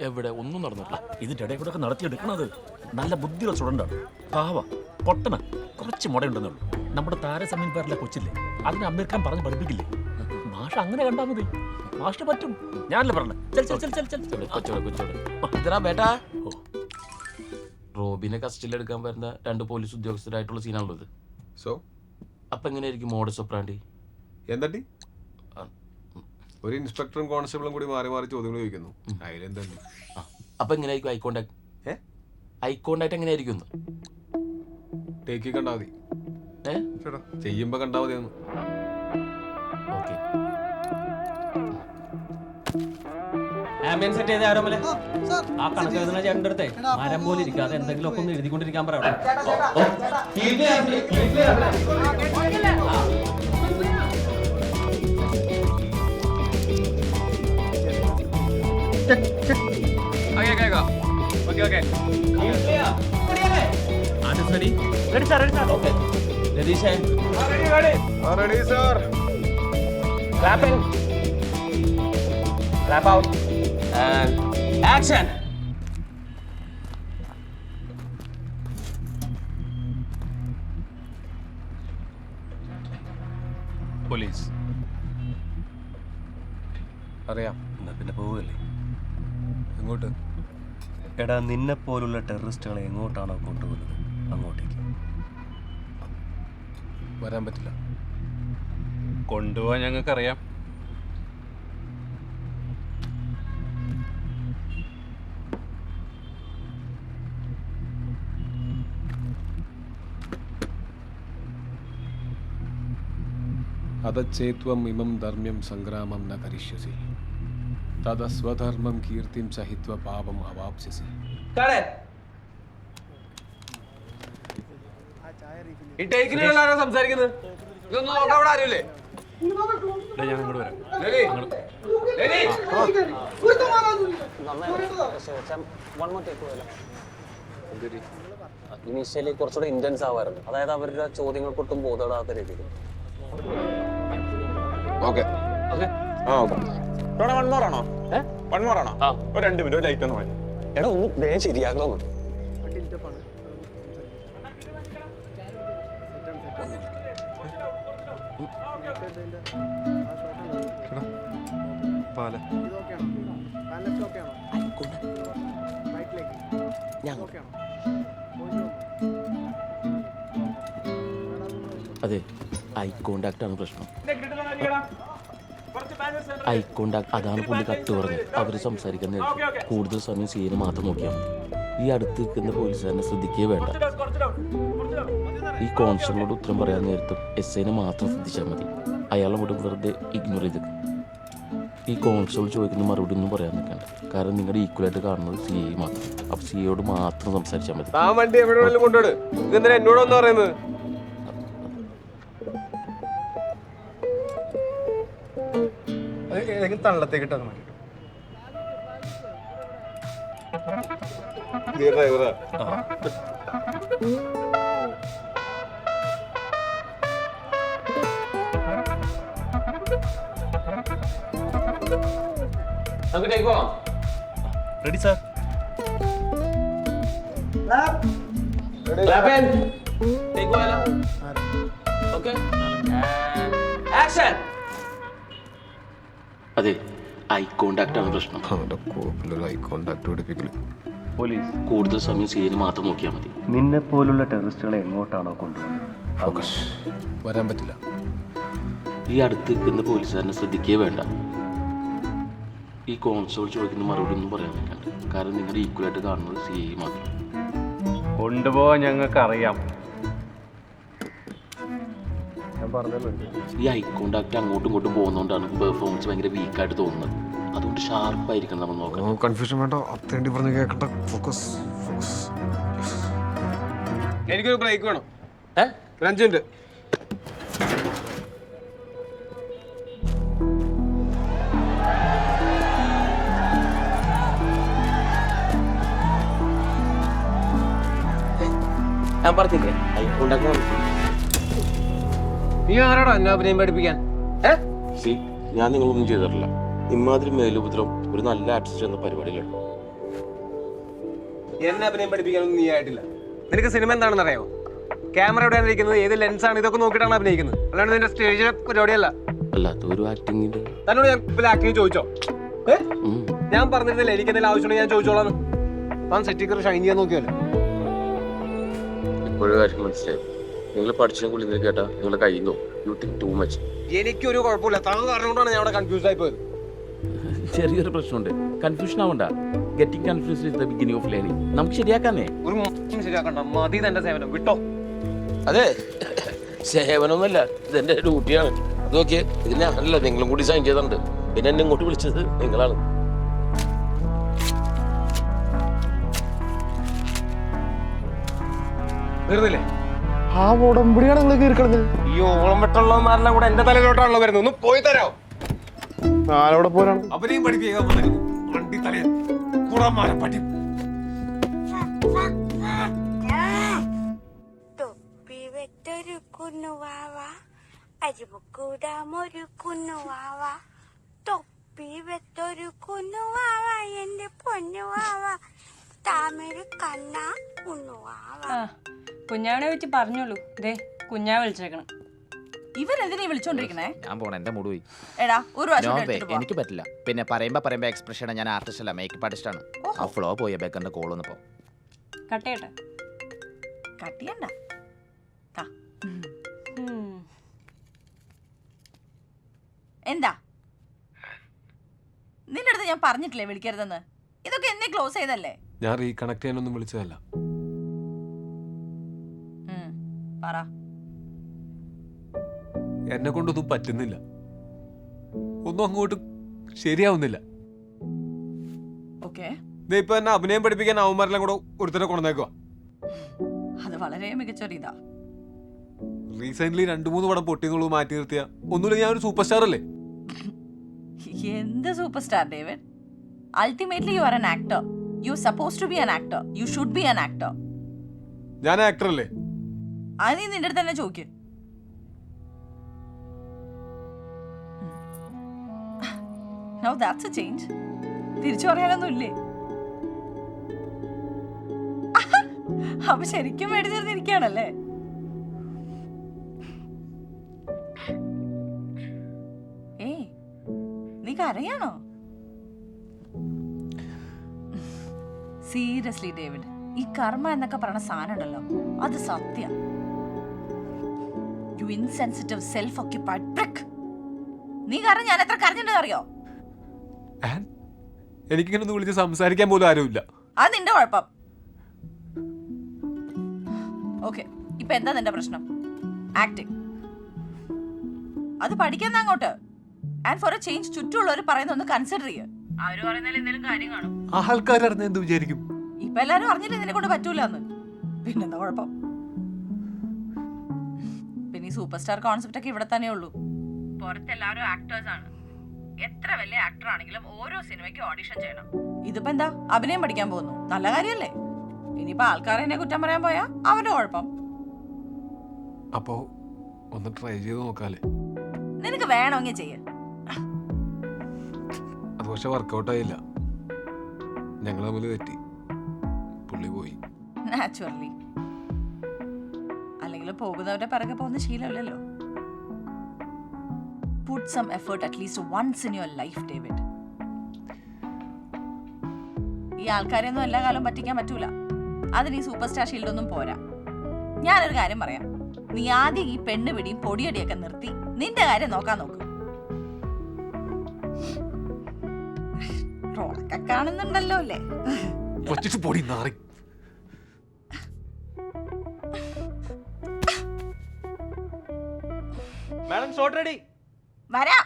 എവിടെ? ഒന്നും നടന്നിട്ടില്ല. ഇതിന്റെ ഇടയിൽ കൂടെ ഒക്കെ നടത്തിയെടുക്കണത് നല്ല ബുദ്ധിയുള്ള സ്റ്റുഡന്റാണ് പാവ പൊട്ടന. കുറച്ച് മുടയുണ്ടെന്നുള്ളൂ നമ്മുടെ താരസമയം പേരിലെ കൊച്ചില്ലേ? അതിനെ അമീർഖാൻ പറഞ്ഞ് പഠിപ്പിക്കില്ലേ? മാഷ അങ്ങനെ കണ്ടാൽ മതി. മാഷിന് പറ്റും. ഞാനല്ലേ പറഞ്ഞേ? ചെൽ ചെൽ ചെൽ ചെൽ ചെൽ കൊച്ചോടെ കൊച്ചോടെ ഇതരാ ബേട്ടാ. റോബിനെ കസ്റ്റഡിയിൽ എടുക്കാൻ വരുന്ന രണ്ട് പോലീസ് ഉദ്യോഗസ്ഥരായിട്ടുള്ള സീനാണല്ലോ ഇത്. സോ? അപ്പൊ എങ്ങനെയായിരിക്കും മോഡസ് ഒപ്രാണ്ടി? എന്തട്ടി? ഒരു ഇൻസ്പെക്ടറും കോൺസ്റ്റബിളും കൂടി മാറി മാറി ചോദ്യങ്ങൾ ചോദിക്കുന്നു. അതിലെന്തണ്ടി ആ. അപ്പൊ എങ്ങനെയായിരിക്കും ഐ കോണ്ടാക്ട് ഏ ഐ കോണ്ടാക്ട്? ടേക്കി കണ്ടാ മതി. ഏ? ചെയ്യുമ്പോ കണ്ടാ മതി ഒന്ന് ഓക്കെ. ആംബിയൻസ് സെറ്റ് ചെയ്ത ആരോമലെ ആ കണക്ക് എഴുതുന്ന ചേട്ടന്റെ അടുത്തേ. മരം പോലെ ഇരിക്കാതെ എന്തെങ്കിലും ഒക്കെ ഒന്ന് എഴുതിക്കൊണ്ടിരിക്കാൻ പറയാം രതീഷേ റെഡി സാർ ആക്ഷൻ പോലീസ് അറിയാം. എന്നാ പിന്നെ പോവുകയല്ലേ എങ്ങോട്ട് എടാ നിന്നെ പോലുള്ള ടെററിസ്റ്റുകളെ എങ്ങോട്ടാണോ കൊണ്ടുപോകുന്നത്? അങ്ങോട്ടേക്ക്. വരാൻ പറ്റില്ല. കൊണ്ടുപോകാൻ ഞങ്ങൾക്കറിയാം. അതച്ചേത്വം ഇമം ധർമ്മ്യം സംഗ്രാമം ന കരിഷ്യസി. തത സ്വധർമ്മം കീർത്തിം സഹിത്വ പാപം അവാപ്സ്യസി. ഈ ടേക്കിനുള്ള സംസാരിക്കുന്നത്? ഇതൊന്നും നോക്കാൻ അവിടെ ആരുമില്ലേ? ഞാൻ അങ്ങോട്ട്. വരാം. ഇനീഷ്യലി കുറച്ചുകൂടെ ഇന്റൻസ് ആവായിരുന്നു അതായത് അവരുടെ ചോദ്യങ്ങൾക്കൊട്ടും ബോധപ്പെടാത്ത രീതിയിൽ. ഓക്കെ. ആ ഓക്കെ. വൺ മോർ ആണോ? വൺ മോർ ആണോ ഒരു രണ്ട് മിനിറ്റ് ലൈറ്റ് ഒന്ന് മതി എടാ ഒന്ന് വേഗം ശരിയാക്കണോ പാല. അതെ ഐ കോണ്ടാക്ട് ആണ് പ്രശ്നം ഐ കോണ്ടാക്ട് അതാണ് പുള്ളി കട്ട് പറഞ്ഞത്. അവർ സംസാരിക്കാൻ നേരത്ത് കൂടുതൽ സമയം സീന് മാത്രം നോക്കിയാൽ മതി. ഈ അടുത്ത് നിൽക്കുന്ന പോലീസുകാരനെ ശ്രദ്ധിക്കുകയേ വേണ്ട. ഈ കോൺസ്റ്റബിളോട് ഉത്തരം പറയാൻ നേരത്തും എസ് ഐനെ മാത്രം ശ്രദ്ധിച്ചാൽ മതി. അയാളെ കൂടെ വെറുതെ ഇഗ്നോർ ചെയ്ത്. ഈ കോൺസ്റ്റബിൾ ചോദിക്കുന്ന മറുപടി ഒന്നും പറയാൻ നിൽക്കണ്ട. കാരണം നിങ്ങളുടെ ഈക്വലായിട്ട് കാണുന്നത് സി ഐ മാത്രം. അപ്പൊ സി ഐയോട് മാത്രം സംസാരിച്ചാൽ മതി. എന്നോട് ഒന്ന് പറയുന്നത് തള്ളത്തേക്ക് ഇട്ടാൽ മാറ്റി നമുക്ക് ടേക്ക് പോവാം റെഡി സാർ ടേക്ക് പോയാലോ ഓക്കെ ആക്ഷൻ അതെ ഐ കോണ്ടാക്ട് ആണ് പ്രശ്നം. അവന്റെ കോപ്പിലൊരു ഐ കോണ്ടാക്ട് പഠിപ്പിക്കൽ പോലീസ് കൂടുതൽ സമയം സീന് മാത്രം നോക്കിയാൽ മതി. നിന്നെ പോലുള്ള ടെററിസ്റ്റുകളെ എങ്ങോട്ടാണോ കൊണ്ടുപോകുന്നത് വരാൻ പറ്റില്ല. ഈ അടുത്ത് നിൽക്കുന്ന പോലീസുകാരനെ ശ്രദ്ധിക്കേ വേണ്ട. ഈ കോൺസ്റ്റബിൾ ചോദിക്കുന്ന മറുപടി ഒന്നും പറയാൻ നിൽക്കണ്ട. കാരണം നിങ്ങൾ ഈക്വലായിട്ട് കാണുന്നത് സി ഐ മാത്രം. കൊണ്ടുപോകാൻ ഞങ്ങൾക്കറിയാം. ഈ ഐ കോണ്ടാക്ട് അങ്ങോട്ടും ഇങ്ങോട്ടും പോകുന്നതുകൊണ്ടാണ് പെർഫോമൻസ് ഭയങ്കര വീക്കായിട്ട് തോന്നുന്നത്. അതുകൊണ്ട് ഷാർപ്പായിരിക്കണം നമ്മൾ നോക്കണം കൺഫ്യൂഷൻ വേണ്ട. അത്തേണ്ടി പറഞ്ഞ് കേൾക്കട്ടെ ഫോക്കസ് ഫോക്കസ് എനിക്കൊരു ബ്രേക്ക് വേണം. ഏ? ഒരു അഞ്ച് മിനിറ്റ് ഞാൻ പറഞ്ഞില്ലേ? ഐ കോണ്ടാക്ട് നീ ആരാടാ എന്നെ അഭിനയം പഠിപ്പിക്കാൻ? സി ഞാൻ നിങ്ങളൊന്നും ചെയ്തിട്ടില്ല. ഇമാതിരി മേലുപദ്രം ഒരു നല്ല ആർട്ടിസ്റ്റ് എന്ന പരിപാടിയിലാണ് എന്നെ അഭിനയം പഠിപ്പിക്കാനൊന്നും നീ ആയിട്ടില്ല. നിനക്ക് സിനിമ എന്താണെന്ന് അറിയാമോ ക്യാമറ എവിടെയാണ് ഇരിക്കുന്നത് ഏത് ലെൻസ് ആണ് ഇതൊക്കെ നോക്കിയിട്ടാണ് അഭിനയിക്കുന്നത്. അല്ലാണ്ട് നിന്റെ സ്റ്റേജിലെ പരിപാടിയല്ല. അല്ല അതൊരു ആക്ടിങ്ങിന്റെ തന്നോട് ഞാൻ ഇപ്പോൾ ആക്ടിങ് ചോദിച്ചോ? ഞാൻ പറഞ്ഞിരുന്നില്ല എനിക്ക് എന്തെങ്കിലും ആവശ്യമുണ്ടെങ്കിൽ ഞാൻ ചോദിച്ചോളാം താൻ സെറ്റിക്കർ ഷൈൻ ചെയ്യാൻ നോക്കിയല്ലോ. ഇപ്പോഴും കാര്യം മനസ്സിലായി. നിങ്ങൾ പഠിച്ചതിനെ കൂടി നിങ്ങൾ കേട്ടാ നിങ്ങളെ കഴിയുന്നു യു തിങ്ക് ടു മച്ച് എനിക്കൊരു കുഴപ്പമില്ല. താങ്കൾ കാരണം കൊണ്ടാണ് ഞാൻ അവിടെ കൺഫ്യൂസ് ആയി പോയത്. ചെറിയൊരു പ്രശ്നമുണ്ട്. കൺഫ്യൂഷൻ ആവണ്ട. Getting confuse is the beginning of learning നമുക്ക് ശരിയാക്കാന്നേ. ഒരു മോശം ശരിയാക്കണ്ട. മതി തന്റെ സേവനം. വിട്ടോ. അതെ. സേവനമൊന്നുമല്ല. ഇതെന്റെ ഡ്യൂട്ടിയാണ്. അത് നോക്കിയേ. ഇതിനെ അല്ല നിങ്ങളും കൂടി സൈൻ ചെയ്തിട്ടുണ്ട്. പിന്നെ എന്നെ ഇങ്ങോട്ട് വിളിച്ചത് നിങ്ങളാണ്. വെറുതെ ആ ഉടമ്പടിയാണ് നിങ്ങൾ കീറിക്കളഞ്ഞത് ഈ ഓളം വെട്ടുള്ളവന്മാരെല്ലാം കൂടെ എന്റെ തലയിലോട്ടാണല്ലോ വരുന്നത്. ഒന്ന് പോയി തരാം. ആരോടെ പോരാണ്. അവരെയും പഠിപ്പിക്കാൻ വന്നിരുന്നു വണ്ടി തലയിൽ കുടന്മാരെ പഠി തൊപ്പി വെട്ടൊരു കുന്നുവാവ അരിമുക്കൂടാമൊരു കുന്നുവാവ തൊപ്പി വെട്ടൊരു കുന്നുവാവ എന്റെ പൊന്നുവാവ താമര കണ്ണ കുന്നുവാവ ആ. കുഞ്ഞാവിനെ വെച്ച് പറഞ്ഞോളൂ. ദേ കുഞ്ഞാവ് വിളിച്ചേക്കണം. ഇവരെന്തിനാ വിളിച്ചോണ്ടിരിക്കണേ ഞാൻ പോണ എന്റെ മൂഡ് പോയി. എടാ ഒരു പ്രാവശ്യം കൂടെ എടുത്തിട്ട് പോ. എനിക്ക് പറ്റില്ല. പിന്നെ പറയുമ്പോ പറയുമ്പോ എക്സ്പ്രഷൻ ഞാൻ ആർട്ടിസ്റ്റ് അല്ല മേക്കപ്പ് ആർട്ടിസ്റ്റ് ആണ്. ആ ഫ്ലോ പോയ ബേക്കറിന്റെ കോൾ ഒന്ന് പോ കട്ടേട്ട കട്ട് ചെയ്യണ്ട. താ. ഉം. എന്താ? നിന്റെ അടുത്ത് ഞാൻ പറഞ്ഞിട്ടില്ലേ വിളിക്കരുതെന്ന്? ഇതൊക്കെ എന്നെ ക്ലോസ് ചെയ്തല്ലേ? ഞാൻ റീകണക്ട് ചെയ്യാനൊന്നും വിളിച്ചതല്ല. പറ. എന്നെ കൊണ്ടൊന്നും പറ്റുന്നില്ല. ഒന്നും അങ്ങോട്ട് ശരിയാവുന്നില്ല. ഓക്കെ. ദേ ഇപ്പൊ എന്നെ അഭിനയം പഠിപ്പിക്കാൻ അവന്മാരെല്ലാം കൂടെ ഒരുത്തരെ കൊണ്ടുവന്നേക്കുക അത് വളരെ മികച്ചൊരു ഇതാ. റീസെന്റ് രണ്ടു മൂന്ന് പടം പൊട്ടിന്നുള്ളു മാറ്റി നിർത്തിയ. ഒന്നുമില്ല ഞാൻ ഒരു സൂപ്പർ സ്റ്റാർ അല്ലേ? എന്ത് super star David? Ultimately you are an actor you suppose to be an actor you should be an actor ഞാൻ ആക്ടർ അല്ലേ? അത് നീ നിന്റെ അടുത്ത് തന്നെ ചോദിക്കും. ദാറ്റ്സ് തിരിച്ചു പറയാനൊന്നും ഇല്ലേ? അപ്പൊ ശരിക്കും മേടിച്ചിരുന്നിരിക്കുകയാണല്ലേ ഏ നീ കരയാണോ സീരിയസ്ലി ഡേവിഡ് ഈ കർമ്മ എന്നൊക്കെ പറയുന്ന സാധനം ഉണ്ടല്ലോ അത് Sathya. You insensitive self occupied prick നീ കാരണം ഞാൻ എത്ര കരഞ്ഞിട്ടുണ്ടെന്ന് അറിയോ? എനിക്ക് ഇങ്ങനെ ഒന്ന് വിളിച്ച് സംസാരിക്കാൻ പോലും ആരുമില്ല. അത് നിന്റെ കുഴപ്പം. ഓക്കെ ഇപ്പൊ എന്താ നിന്റെ പ്രശ്നം? ആക്ടിങ് അത് പഠിക്കുന്ന അങ്ങോട്ട്. ആൻഡ് ഫോർ എ ചേഞ്ച് ചുറ്റുമുള്ളവർ പറയുന്ന ഒന്ന് കൺസിഡർ ചെയ്യ. അവർ പറയുന്നതിൽ എന്തെങ്കിലും കാര്യം കാണും. ആൾക്കാരറിഞ്ഞ എന്ത് വിചാരിക്കും? ഇപ്പൊ എല്ലാരും അറിഞ്ഞില്ല ഇതിനെ കൊണ്ട് പറ്റൂല എന്ന് പിന്നെന്താ കുഴപ്പം? സൂപ്പർ സ്റ്റാർ കോൺസെപ്റ്റ് ഒക്കെ ഇവിടെ തന്നെ ഉള്ളൂ. പുറത്ത് എല്ലാവരും ആക്ടേഴ്സ് ആണ്. എത്ര വലിയ ആക്ടർ ആണെങ്കിലും ഓരോ സിനിമയ്ക്ക് ഓഡിഷൻ ചെയ്യണം. ഇതിപ്പോ എന്താ? അഭിനയം പഠിക്കാൻ പോകുന്നു. നല്ല കാര്യല്ലേ ഇനിയിപ്പോ ആൾക്കാരെ എന്നെ കുറ്റം പറയാൻ പോയാ അവന്റെ കുഴപ്പം. അപ്പോ ഒന്ന് ട്രൈ ചെയ്ത് നോക്കാലേ. നിനക്ക് വേണമെങ്കിൽ ചെയ്യ. അത് പക്ഷെ വർക്കൗട്ട് ആയില്ല. ഞങ്ങൾ തമ്മിൽ തെറ്റി. പുള്ളി പോയി. നാച്ചുറലി പോകുന്നവരുടെ പിറകെ പോകുന്ന ശീലമില്ലല്ലോ. Put some effort at least once in your life David ഈ ആൾക്കാരെയൊന്നും എല്ലാ കാലവും പറ്റിക്കാൻ പറ്റൂല. അതിന് ഈ സൂപ്പർ സ്റ്റാർ ഷീൽഡ് ഒന്നും പോരാ. ഞാനൊരു കാര്യം പറയാം. നീ ആദ്യം ഈ പെണ്ണ് പിടിയും പൊടിയടിയൊക്കെ നിർത്തി നിന്റെ കാര്യം നോക്കാൻ നോക്ക്. ണെന്നുണ്ടല്ലോ അല്ലേ? പൊടി നാറി. മാഡം ഷോട്ട് റെഡി വരാം.